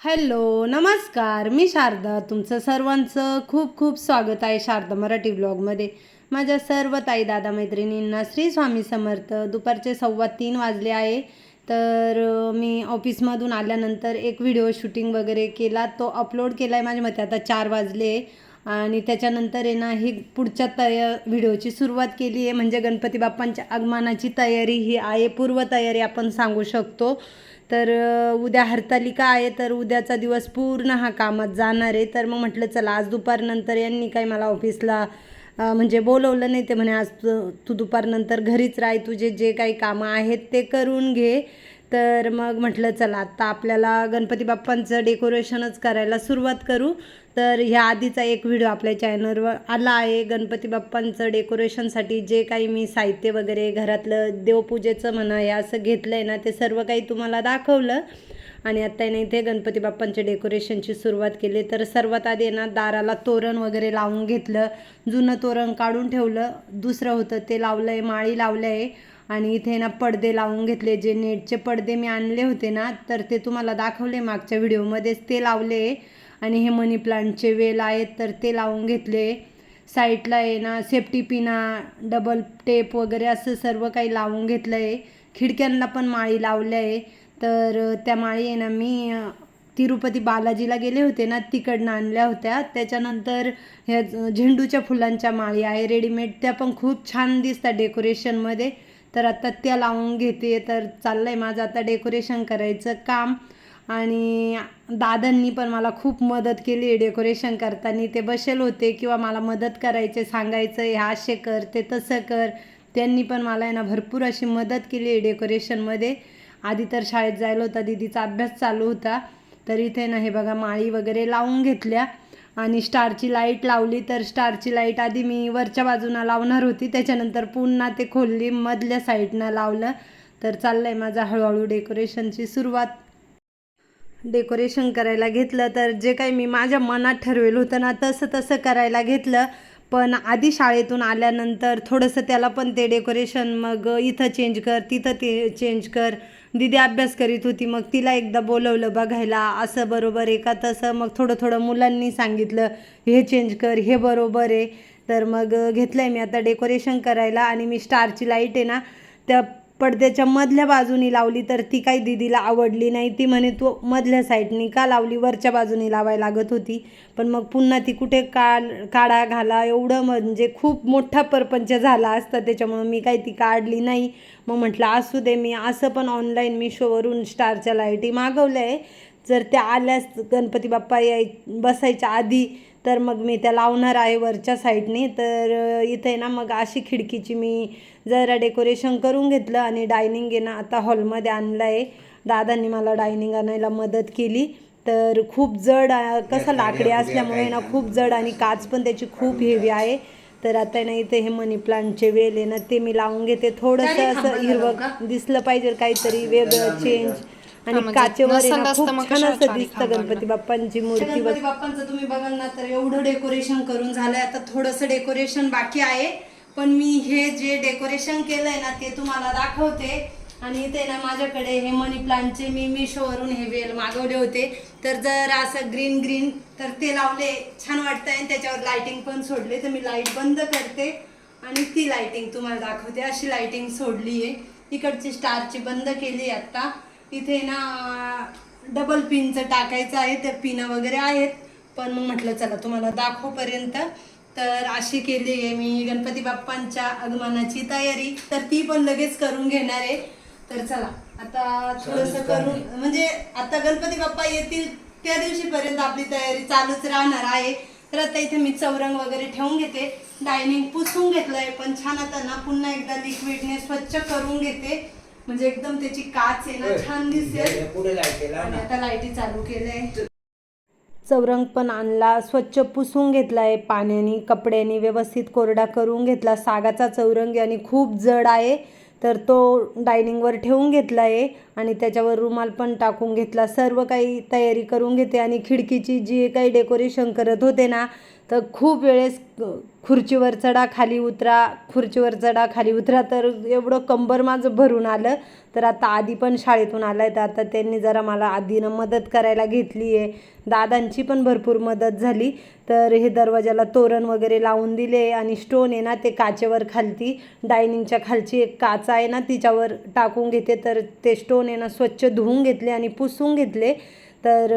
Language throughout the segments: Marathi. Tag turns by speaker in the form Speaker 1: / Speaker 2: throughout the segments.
Speaker 1: हॅलो नमस्कार. मी शारदा. तुमचं सर्वांचं खूप खूप स्वागत आहे शारदा मराठी ब्लॉगमध्ये. माझ्या सर्व ताई दादा मैत्रिणींना श्री स्वामी समर्थ. दुपारचे सव्वा तीन वाजले आहे. तर मी ऑफिसमधून आल्यानंतर एक व्हिडिओ शूटिंग वगैरे केला. तो अपलोड केला आहे माझ्या मते. आता चार वाजले आणि त्याच्यानंतर आहे ना ही पुढच्या तया व्हिडिओची सुरुवात केली आहे. म्हणजे गणपती बाप्पांच्या आगमनाची तयारी ही आहे. पूर्वतयारी आपण सांगू शकतो. तर उद्या हरतालिका आहे तर उद्याचा दिवस पूर्ण हा कामात जाणार आहे. तर मग म्हटलं चला आज दुपारनंतर यांनी काही मला ऑफिसला म्हणजे बोलवलं नाही. ते म्हणे आज तू तू दुपारनंतर घरीच राह तुझे जे काही कामं आहेत ते करून घे. तर मग म्हटलं चला आत्ता आपल्याला गणपती बाप्पांचं डेकोरेशनच करायला सुरुवात करू. तर ह्या आधीचा एक व्हिडिओ आपल्या चॅनलवर आला आहे. गणपती बाप्पांचं डेकोरेशनसाठी जे काही मी साहित्य वगैरे घरातलं देवपूजेचं म्हणा हे असं घेतलं आहे ना ते सर्व काही तुम्हाला दाखवलं. आणि आत्ता याने इथे गणपती बाप्पांच्या डेकोरेशनची सुरुवात केली. तर सर्वात आधी ना दाराला तोरण वगैरे लावून घेतलं. जुनं तोरण काढून ठेवलं. दुसरं होतं ते लावलं आहे माळी लावलं आहे आणि इथे ना पडदे लावून घेतले जे नेटचे पडदे मी आणले होते ना तर ते तुम्हाला दाखवले मागच्या व्हिडिओमध्येच. ते लावले आणि हे मनी प्लांटचे वेल आहेत तर ते लावून घेतले. साईडला आहे ना सेफ्टी पिना डबल टेप वगैरे असं सर्व काही लावून घेतलं आहे खिडक्यांना पण माळी लावल्या आहे. तर त्या माळी आहे ना मी तिरुपती बालाजीला गेले होते ना तिकडनं आणल्या होत्या. त्याच्यानंतर ह्या झेंडूच्या फुलांच्या माळी आहे रेडीमेड. त्या पण खूप छान दिसतात डेकोरेशनमध्ये तर आता त्या लावून घेते. तर चाललं आहे माझं आता डेकोरेशन करायचं काम. आणि दादांनी पण मला खूप मदत केली डेकोरेशन करताना. ते बसेल होते किंवा मला मदत करायचे सांगायचं हे असे कर ते तसं कर. त्यांनी पण मला आहे ना भरपूर अशी मदत केली आहे डेकोरेशनमध्ये आधी तर शाळेत जायला होता दिदीचा अभ्यास चालू होता. तर इथे ना हे बघा माळी वगैरे लावून घेतल्या. आणि स्टारची लाइट लावली तर स्टारची लाइट आधी मी वरच्या बाजूनं लावणार होती. त्याच्यानंतर पुन्हा ते खोलली मधल्या साईडनं लावलं. तर चाललं आहे माझा हळूहळू डेकोरेशनची सुरुवात. डेकोरेशन करायला घेतलं तर जे काही मी माझ्या मनात ठरवेल होतं ना तसं तसं करायला घेतलं. पण आधी शाळेतून आल्यानंतर थोडंसं त्याला पण ते डेकोरेशन मग इथं चेंज कर तिथं ते चेंज कर. दिदी अभ्यास करीत होती मग तिला एकदा बोलवलं बघायला असं बरोबर आहे का तसं? मग थोडं थोडं मुलांनी सांगितलं हे चेंज कर हे बरोबर आहे. तर मग घेतलं आहे मी आता डेकोरेशन करायला आणि मी स्टारची लाइट आहे ना त्या पडद्याच्या मधल्या बाजूनी लावली तर ती काही दिदीला आवडली नाही. ती म्हणे तू मधल्या साईडनी का लावली? वरच्या बाजूनी लावायला लागत होती. पण मग पुन्हा ती कुठे काढ काढा घाला? एवढं म्हणजे खूप मोठा परपंच झाला असता. त्याच्यामुळं मी काही ती काढली नाही. मग म्हटलं असू दे मी असं पण ऑनलाईन मिशोवरून स्टारच्या लाईटी मागवल्या आहे. जर त्या आल्यास गणपती बाप्पा याय बसायच्या आधी तर मग मी त्या लावणार आहे वरच्या साईडने. तर इथे ना मग अशी खिडकीची मी जरा डेकोरेशन करून घेतलं आणि डायनिंग आहे ना आता हॉलमध्ये आणलं आहे दादांनी मला डायनिंग आणायला मदत केली. तर खूप जड कसं लाकडी असल्यामुळे ना खूप जड आणि काच पण त्याची खूप हेवी आहे. तर आता ना इथे हे मनी प्लांटचे वेल आहे ना ते मी लावून घेते. थोडंसं असं हिरवं दिसलं पाहिजे काहीतरी वेगळं चेंज आणि काचेवर आहे ना खूप छान असं दिसतं गणपती बाप्पांची मूर्ती गणपती बाप्पांचं तुम्ही बघाल ना तर एवढं डेकोरेशन करून झालंय. आता थोडंसं डेकोरेशन बाकी आहे पण मी हे जे डेकोरेशन केलंय ना ते तुम्हाला दाखवते. आणि इथे ना माझ्याकडे हे मनी प्लांटचे मी मिशोवरून हे वेल मागवले होते. तर जर असं ग्रीन ग्रीन तर ते लावले छान वाटतंय. आणि त्याच्यावर लाइटिंग पण सोडले. तर मी लाइट बंद करते. आणि ती लाइटिंग तुम्हाला दाखवते. अशी लाइटिंग सोडली आहे इकडची स्टारची बंद केली आता. इथे ना डबल पिनचं टाकायचं आहे त्या पिना वगैरे आहेत. पण मग म्हटलं चला तुम्हाला दाखवपर्यंत. तर अशी केली आहे मी गणपती बाप्पांच्या आगमनाची तयारी. तर ती पण लगेच करून घेणार आहे. तर चला आता थोडंसं करून म्हणजे आता गणपती बाप्पा येतील त्या दिवशीपर्यंत आपली तयारी चालूच राहणार आहे. तर आता इथे मी चौरंग वगैरे ठेवून घेते. डायनिंग पुसून घेतलंय पण छान आता ना पुन्हा एकदा लिक्विडने स्वच्छ करून घेते. म्हणजे एकदम त्याची काच आहे ना छान दिसेल
Speaker 2: पुढे लाइट केला
Speaker 1: आणि आता लाईटी चालू केलंय. चौरंग पण आणला स्वच्छ पुसून घेतलाय पाण्याने कपड्याने व्यवस्थित कोरडा करून घेतला. सागाचा चौरंग आहे आणि खूप जड आहे तर तो डायनिंगवर ठेवून घेतला आहे आणि त्याच्यावर रुमाल पण टाकून घेतला. सर्व काही तयारी करून घेते आणि खिडकीची जी काही डेकोरेशन करत होते ना तर खूप वेळेस खुर्चीवर चढा खाली उतरा खुर्चीवर चढा खाली उतरा. तर एवढं कंबर माझं भरून आलं. तर आता आधी पण शाळेतून आला आहे तर आता त्यांनी जरा मला आधीनं मदत करायला घेतली आहे दादांची पण भरपूर मदत झाली. तर हे दरवाजाला तोरण वगैरे लावून दिले आणि स्टोन आहे ना ते काचेवर खालती डायनिंगच्या खालची एक काचा आहे ना तिच्यावर टाकून घेते. तर ते स्टोन आहे ना स्वच्छ धुवून घेतले आणि पुसून घेतले. तर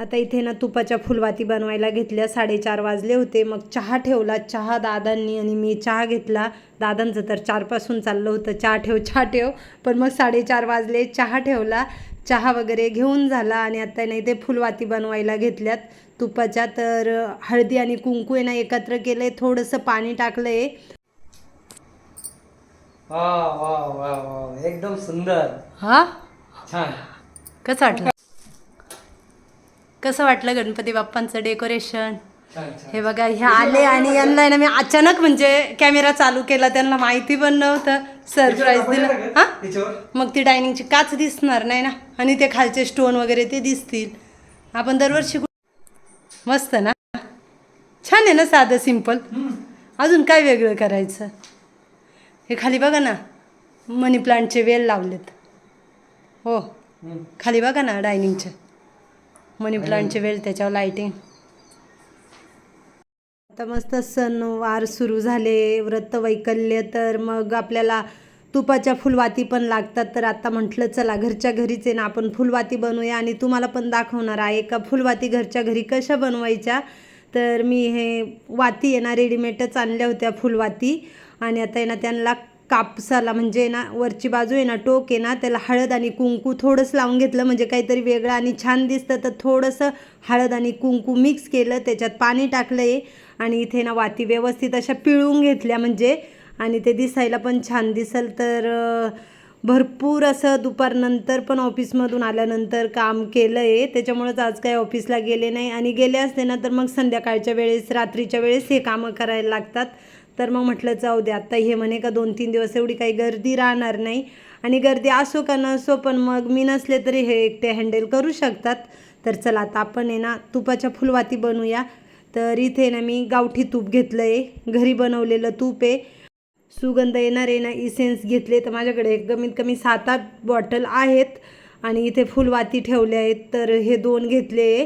Speaker 1: आता इथे ना तुपाच्या फुलवाती बनवायला घेतल्या. साडेचार वाजले होते. मग चहा ठेवला. चहा दादांनी आणि मी चहा घेतला. दादांचं तर चारपासून चाललं होतं. चहा ठेव चहा ठेव. पण मग साडेचार वाजले. चहा ठेवला. चहा वगैरे घेऊन झाला आणि आता नाही ते फुलवाती बनवायला घेतल्यात. तुपाच्या तर हळदी आणि कुंकू आहे ना एकत्र केलं आहे थोडंसं पाणी टाकलं आहे
Speaker 2: वा वा वा वा एकदम सुंदर.
Speaker 1: हा?
Speaker 2: छान.
Speaker 1: कसं वाटलं? कसं वाटलं गणपती बाप्पांचं डेकोरेशन? हे बघा हे आले आणि यांना आहे ना मी अचानक म्हणजे कॅमेरा चालू केला त्यांना माहिती पण नव्हतं. सरप्राईज दिलं. हा? मग ती डायनिंगची काच दिसणार नाही ना? आणि ते खालचे स्टोन वगैरे ते दिसतील. आपण दरवर्षी मस्त ना? छान आहे ना साधं सिंपल अजून काय वेगळं करायचं? हे खाली बघा ना मनी प्लांटचे वेल लावलेत. हो. खाली बघा ना डायनिंगचे. मनी प्लांटचे वेल त्याच्यावर लाईटिंग आता मस्त सणवार सुरू झाले व्रत वैकल्य तर मग आपल्याला तुपाच्या फुलवाती पण लागतात. तर आता म्हटलं चला घरच्या घरीच आहे ना आपण फुलवाती बनवूया. आणि तुम्हाला पण दाखवणार आहे का फुलवाती घरच्या घरी कशा बनवायच्या. तर मी हे वाती आहे ना रेडीमेडच आणल्या होत्या फुलवाती. आणि आता आहे ना त्यांना कापसाला म्हणजे ना वरची बाजू आहे ना टोक आहे ना त्याला हळद आणि कुंकू थोडंसं लावून घेतलं म्हणजे काहीतरी वेगळं आणि छान दिसतं. तर थोडंसं हळद आणि कुंकू मिक्स केलं त्याच्यात पाणी टाकलं आहे आणि इथे ना वाती व्यवस्थित अशा पिळून घेतल्या म्हणजे आणि ते दिसायला पण छान दिसल. तर भरपूर असं दुपारनंतर पण ऑफिसमधून आल्यानंतर काम केलं आहे त्याच्यामुळंच आज काही ऑफिसला गेले नाही. आणि गेले असते ना तर मग संध्याकाळच्या वेळेस रात्रीच्या वेळेस हे कामं करायला लागतात. तर मग म्हटलं जाऊ दे आत्ता हे म्हणे का दोन तीन दिवस एवढी काही गर्दी राहणार नाही आणि गर्दी असो का नसो पण मग मी नसले तरी हे एकटे हँडल करू शकतात. तर चला आता आपण आहे ना तुपाच्या फुलवाती बनवूया. तर इथे ना मी गावठी तूप घेतलं आहे घरी बनवलेलं तूप आहे. सुगंध येणार आहे ना इसेन्स घेतले. तर माझ्याकडे कमीत कमी सात आठ बॉटल आहेत. आणि इथे फुलवाती ठेवले आहेत. तर हे दोन घेतले आहे.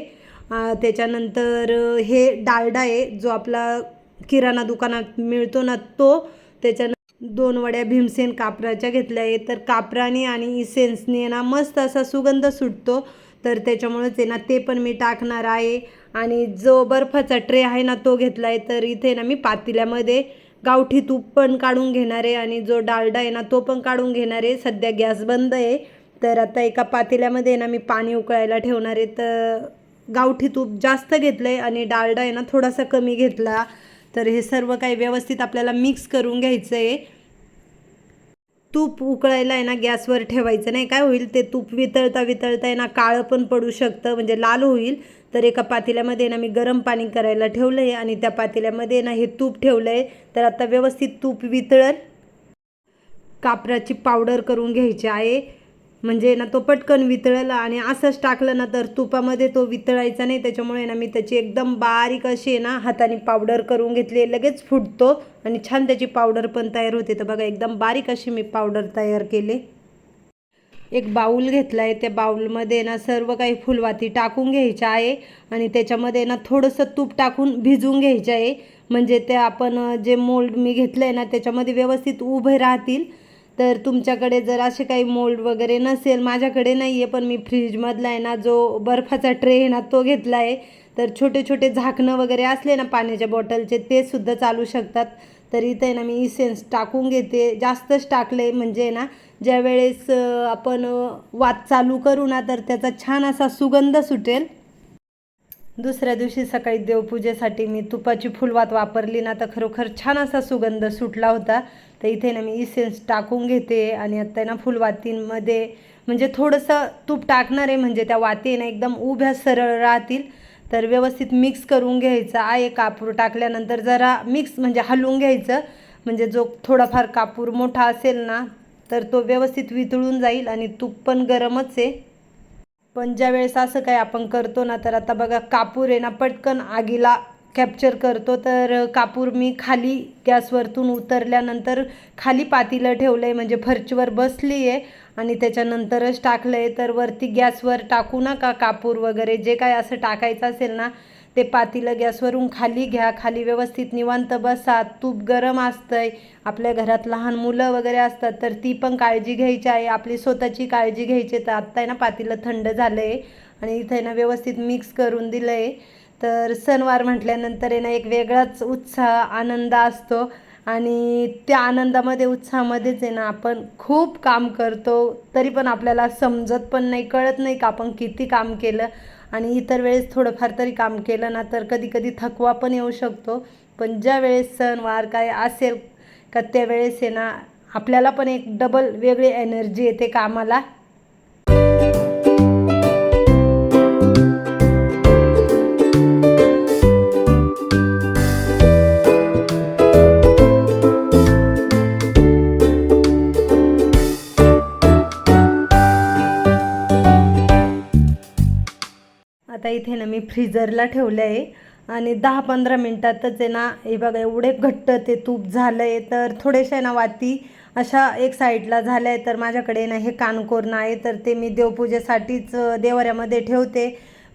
Speaker 1: त्याच्यानंतर हे डालडा आहे जो आपला किराणा दुकानात मिळतो ना तो त्याच्यानं दोन वड्या भीमसेन कापराच्या घेतल्या आहेत. तर कापराने आणि इसेन्सने ना मस्त असा सुगंध सुटतो. तर त्याच्यामुळेच आहे ना ते पण मी टाकणार आहे. आणि जो बर्फाचा ट्रे आहे ना तो घेतला आहे तर इथे ना मी पातेल्यामध्ये गावठी तूप पण काढून घेणार आहे. आणि जो डालडा आहे ना तो पण काढून घेणार आहे. सध्या गॅस बंद आहे. तर आता एका पातेल्यामध्ये ना मी पाणी उकळायला ठेवणार आहे. तर गावठी तूप जास्त घेतलं आहे आणि डालडा आहे ना थोडासा कमी घेतला. तर हे सर्व काही व्यवस्थित आपल्याला मिक्स करून घ्यायचं आहे तूप उकळायला आहे ना गॅसवर ठेवायचं नाही. काय होईल ते तूप वितळता वितळता आहे ना काळं पण पडू शकतं म्हणजे लाल होईल. तर एका पातेल्यामध्ये ना मी गरम पाणी करायला ठेवलं आहे आणि त्या पातेल्यामध्ये ना हे तूप ठेवलं आहे तर आता व्यवस्थित तूप वितळल कापराची पावडर करून घ्यायची आहे. म्हणजे ना तो पटकन वितळला आणि असंच टाकलं ना तर तुपामध्ये तो वितळायचा नाही. त्याच्यामुळे ना मी त्याची एकदम बारीक अशी आहे ना हाताने पावडर करून घेतली लगेच फुटतो आणि छान त्याची पावडर पण तयार होते. तर बघा एकदम बारीक अशी मी पावडर तयार केले. एक बाऊल घेतला आहे त्या बाऊलमध्ये ना सर्व काही फुलवाती टाकून घ्यायच्या आहे आणि त्याच्यामध्ये ना थोडंसं तूप टाकून भिजून घ्यायचं आहे. म्हणजे ते आपण जे मोल्ड मी घेतलं आहे ना त्याच्यामध्ये व्यवस्थित उभे राहतील. तर तुमच्याकडे जर असे काही मोल्ड वगैरे नसेल माझ्याकडे नाही आहे पण मी फ्रीजमधला आहे ना जो बर्फाचा ट्रे आहे ना तो घेतला आहे तर छोटे छोटे झाकणं वगैरे असले ना पाण्याच्या बॉटलचे ते सुद्धा चालू शकतात. तर इथे ना मी इसेन्स टाकून घेते. जास्तच टाकले म्हणजे ना ज्या वेळेस आपण वात चालू करू ना तर त्याचा छान असा सुगंध सुटेल. दुसऱ्या दिवशी सकाळी देवपूजेसाठी मी तुपाची फुलवात वापरली ना तर खरोखर छान असा सुगंध सुटला होता. तर इथे ना मी इसेन्स टाकून घेते आणि आता ना फुलवातींमध्ये म्हणजे थोडंसं तूप टाकणार आहे म्हणजे त्या वातीने एकदम उभ्या सरळ राहतील. तर व्यवस्थित मिक्स करून घ्यायचं आहे कापूर टाकल्यानंतर जरा मिक्स म्हणजे हलवून घ्यायचं. म्हणजे जो थोडाफार कापूर मोठा असेल ना तर तो व्यवस्थित वितळून जाईल आणि तूप पण गरमच आहे. पण ज्या वेळेस असं काय आपण करतो ना तर आता बघा कापूर आहे ना पटकन आगीला कॅप्चर करतो. तर कापूर मी खाली गॅसवरतून उतरल्यानंतर खाली पातीलं ठेवलं आहे म्हणजे फरचीवर बसली आहे आणि त्याच्यानंतरच टाकलं आहे तर वरती गॅसवर टाकू नका कापूर वगैरे. जे काय असं टाकायचं असेल ना ते पातीलं गॅसवरून खाली घ्या खाली व्यवस्थित निवांत बसा तूप गरम असतंय. आपल्या घरात लहान मुलं वगैरे असतात तर ती पण काळजी घ्यायची आहे. आपली स्वतःची काळजी घ्यायची तर आत्ता आहे ना पातीलं थंड झालं आहे आणि इथं आहे ना व्यवस्थित मिक्स करून दिलं आहे तर सणवार म्हटल्यानंतर आहे ना एक वेगळाच उत्साह आनंद असतो. आणि त्या आनंदामध्ये उत्साहामध्येच आहे ना आपण खूप काम करतो. तरी पण आपल्याला समजत पण नाही कळत नाही का आपण किती काम केलं. आणि इतर वेळेस थोडंफार तरी काम केलं ना तर कधी कधी थकवा पण येऊ शकतो. पण ज्या वेळेस सणवार काय असेल का त्यावेळेस आहे ना आपल्याला पण एक डबल वेगळी एनर्जी येते कामाला. आता इथे ना मी फ्रीजरला ठेवलं आहे आणि दहा पंधरा मिनटातच आहे ना हे बघा एवढे घट्ट ते तूप झालं आहे तर थोडेसे ना वाती अशा एक साईडला झाल्या आहे तर माझ्याकडे ना हे कानकोरणं आहे तर ते मी देवपूजेसाठीच देवऱ्यामध्ये देवाऱ्यामध्ये ठेवते.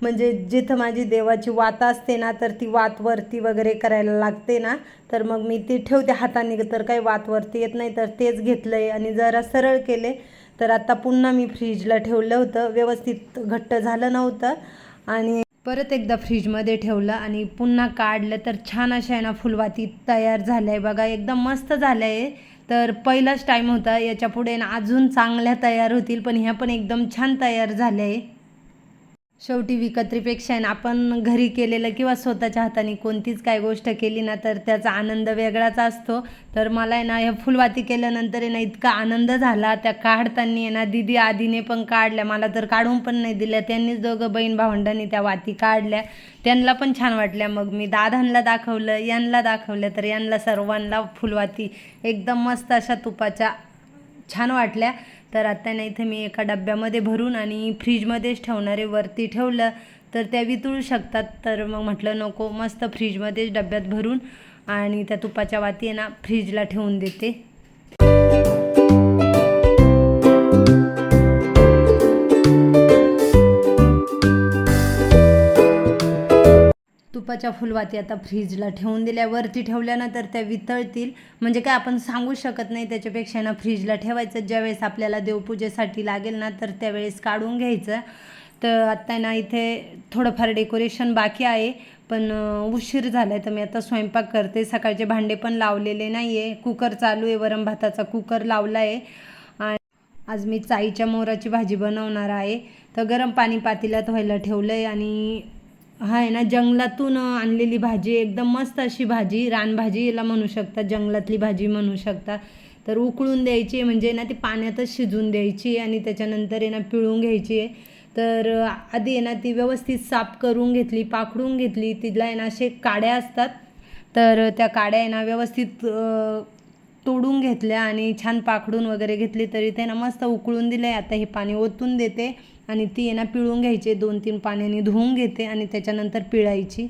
Speaker 1: म्हणजे जिथं माझी देवाची वात असते ना तर ती वात वरती वगैरे करायला लागते ना तर मग मी ती ठेवते हाताने तर काही वात वरती येत नाही तर तेच घेतलं आहे आणि जरा सरळ केले तर आता पुन्हा मी फ्रीजला ठेवलं होतं व्यवस्थित घट्ट झालं नव्हतं. आणि परत एकदा फ्रीजमध्ये ठेवलं आणि पुन्हा काढलं तर छान अशा आहे ना फुलवाती तयार झाल्या आहे. बघा एकदम मस्त झालं आहे. तर पहिलाच टाईम होता. याच्यापुढे ना अजून चांगल्या तयार होतील पण ह्या पण एकदम छान तयार झाल्या आहे. शेवटी विकत्रीपेक्षा आहे ना आपण घरी केलेलं किंवा स्वतःच्या हाताने कोणतीच काय गोष्ट केली ना तर त्याचा आनंद वेगळाच असतो. तर मला आहे ना ह्या फुलवाती केल्यानंतर आहे ना इतका आनंद झाला. त्या काढताना आहे ना दिदी आधीने पण काढल्या. मला तर काढून पण नाही दिल्या. त्यांनीच दोघं बहीण भावंडांनी त्या वाती काढल्या. त्यांना पण छान वाटल्या. मग मी दादांना दाखवलं यांना दाखवलं. तर यांना सर्वांना फुलवाती एकदम मस्त अशा तुपाच्या छान वाटल्या. तर आता नाही इथे मी एका डब्यामध्ये भरून आणि फ्रीजमध्येच ठेवणारे वरती ठेवलं तर त्या वितळू शकतात. तर मग म्हटलं नको मस्त फ्रीजमध्येच डब्यात भरून आणि त्या तुपाच्या वाती आहे ना फ्रीजला ठेवून देते. तुपाच्या फुलवाती आता फ्रीजला ठेवून दिल्या. वरती ठेवल्यानंतर त्या वितळतील. म्हणजे काय आपण सांगू शकत नाही त्याच्यापेक्षा ना फ्रीजला ठेवायचं. ज्यावेळेस आपल्याला देवपूजेसाठी लागेल ना तर त्यावेळेस काढून घ्यायचं. तर आत्ता ना इथे थोडंफार डेकोरेशन बाकी आहे. पण उशीर झाला आहे तर मी आता स्वयंपाक करते. सकाळचे भांडे पण लावलेले नाही आहे कुकर चालू आहे. वरम भाताचा कुकर लावला आहे आणि आज मी चाईच्या मोराची भाजी बनवणार आहे. तर गरम पाणी पातीला व्हायला ठेवलं आहे आणि आहे ना जंगलातून आणलेली भाजी एकदम मस्त अशी भाजी रानभाजी याला म्हणू शकता जंगलातली भाजी म्हणू शकता. तर उकळून द्यायची म्हणजे ना ती पाण्यातच शिजून द्यायची आणि त्याच्यानंतर आहे ना पिळून घ्यायची आहे. तर आधी आहे ना ती व्यवस्थित साफ करून घेतली पाखडून घेतली. तिला आहे ना असे काड्या असतात. तर त्या काड्या आहे ना व्यवस्थित तोडून घेतल्या आणि छान पाखडून वगैरे घेतली. तरी ते ना मस्त उकळून दिलं आहे आता हे पाणी ओतून देते. आणि ती आहे ना पिळून घ्यायची. दोन तीन पाण्याने धुवून घेते आणि त्याच्यानंतर पिळायची.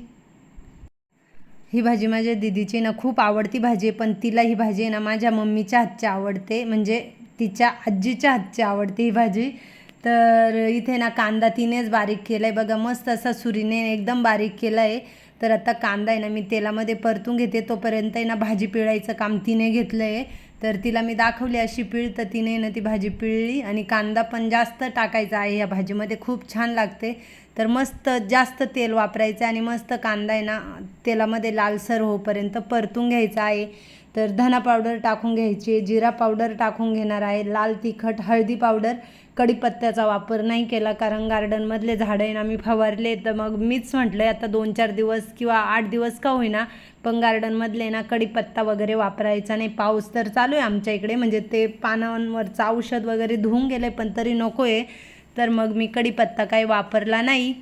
Speaker 1: ही भाजी माझ्या दिदीची ना खूप आवडती भाजी आहे. पण तिला ही भाजी आहे ना माझ्या मम्मीच्या हातची आवडते. म्हणजे तिच्या आजीच्या हातची आवडते ही भाजी. तर इथे ना कांदा तिनेच बारीक केला आहे बघा मस्त असा सुरीने एकदम बारीक केला आहे तर आता कांदा आहे ना मी तेलामध्ये परतून घेते. तोपर्यंत आहे ना भाजी पिळायचं काम तिने घेतलं आहे तर तिला मी दाखवली अशी पिळ तर तिने ना ती भाजी पिळली आणि कांदा पण जास्त टाकायचा आहे या भाजीमध्ये खूप छान लागते. तर मस्त जास्त तेल वापरायचं आणि मस्त कांदा आहे ना तेलामध्ये लालसर होईपर्यंत परतून घ्यायचा आहे. तर धना पावडर टाकून घ्यायची जिरा पावडर टाकून घेणार आहे लाल तिखट हळदी पावडर कढीपत्त्याचा वापर नाही केला कारण गार्डनमधले झाडं आहे ना मी फवारले तर मग मीच म्हटलं आता दोन चार दिवस किंवा आठ दिवस का होईना पण गार्डनमधले ना कडीपत्ता वगैरे वापरायचा नाही. पाऊस तर चालू आहे आमच्या इकडे म्हणजे ते पानांवरचं औषध वगैरे धुवून गेलं आहे पण तरी नको आहे. तर मग मी कडीपत्ता काही वापरला नाही.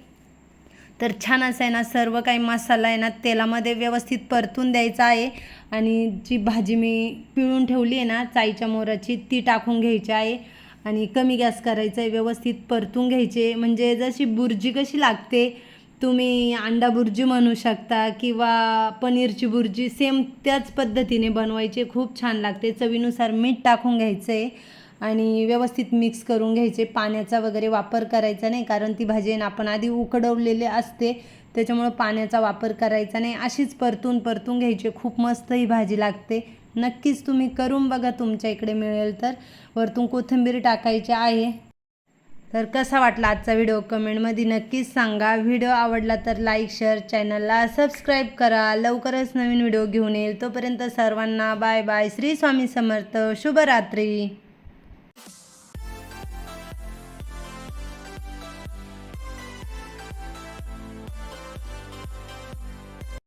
Speaker 1: तर छान असं आहे ना सर्व काही मसाला आहे ना तेलामध्ये व्यवस्थित परतून द्यायचा आहे. आणि जी भाजी मी पिळून ठेवली आहे ना चाईच्या मोराची ती टाकून घ्यायची आहे. आणि कमी गॅस करायचा आहे व्यवस्थित परतून घ्यायचे. म्हणजे जशी बुर्जी कशी लागते तुम्ही अंडा बुर्जी म्हणू शकता किंवा पनीरची बुर्जी सेम त्याच पद्धतीने बनवायचे. खूप छान लागते. चवीनुसार मीठ टाकून घ्यायचं आहे आणि व्यवस्थित मिक्स करून घ्यायचे. पाण्याचा वगैरे वापर करायचा नाही कारण ती भाजी आपण आधी उकडवलेली असते. त्याच्यामुळं पाण्याचा वापर करायचा नाही. अशीच परतून परतून घ्यायची. खूप मस्त ही भाजी लागते. नक्कीच तुम्ही करून बघा तुमच्या इकडे मिळेल तर. वरतून कोथिंबीर टाकायची आहे. तर कसा वाटला आजचा व्हिडिओ? कमेंटमध्ये नक्कीच सांगा. व्हिडिओ आवडला तर लाईक शेअर चॅनलला सबस्क्राईब करा. लवकरच नवीन व्हिडिओ घेऊन येईल. तोपर्यंत सर्वांना बाय बाय. श्री स्वामी समर्थ. शुभरात्री.